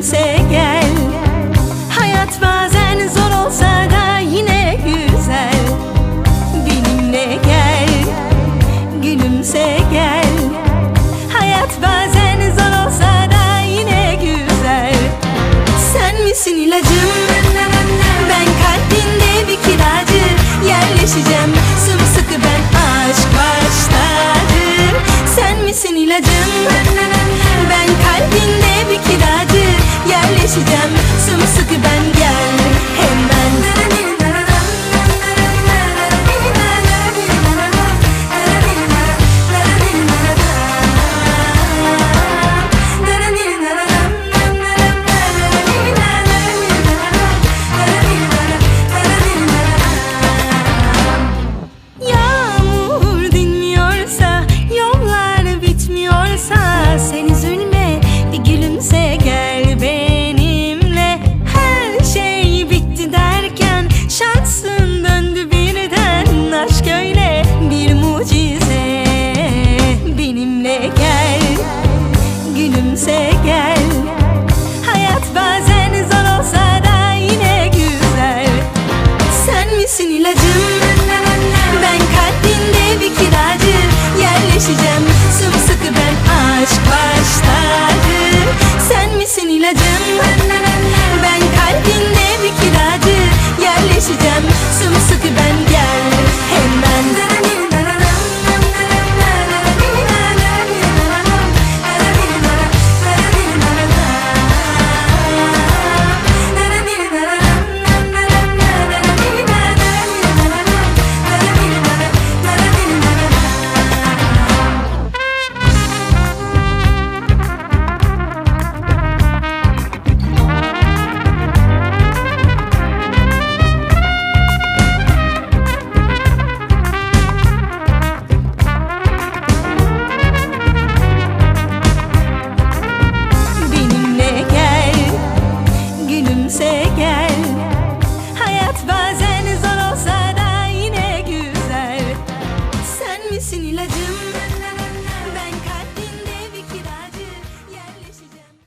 kimse gel. Hayat bazen zor olsa da yine güzel. Benimle gel, gülümse gel. Hayat bazen zor olsa da yine güzel. Sen misin ilacım? Ben kalbinde bir kiracı. Yerleşeceğim. себя göze gel Hayat bazen zor olsa da yine güzel Sen misin ilacım? Ben kalbinde bir kiracı Yerleşeceğim sımsıkı ben aşk başları Sen misin ilacım? sensin ilacım.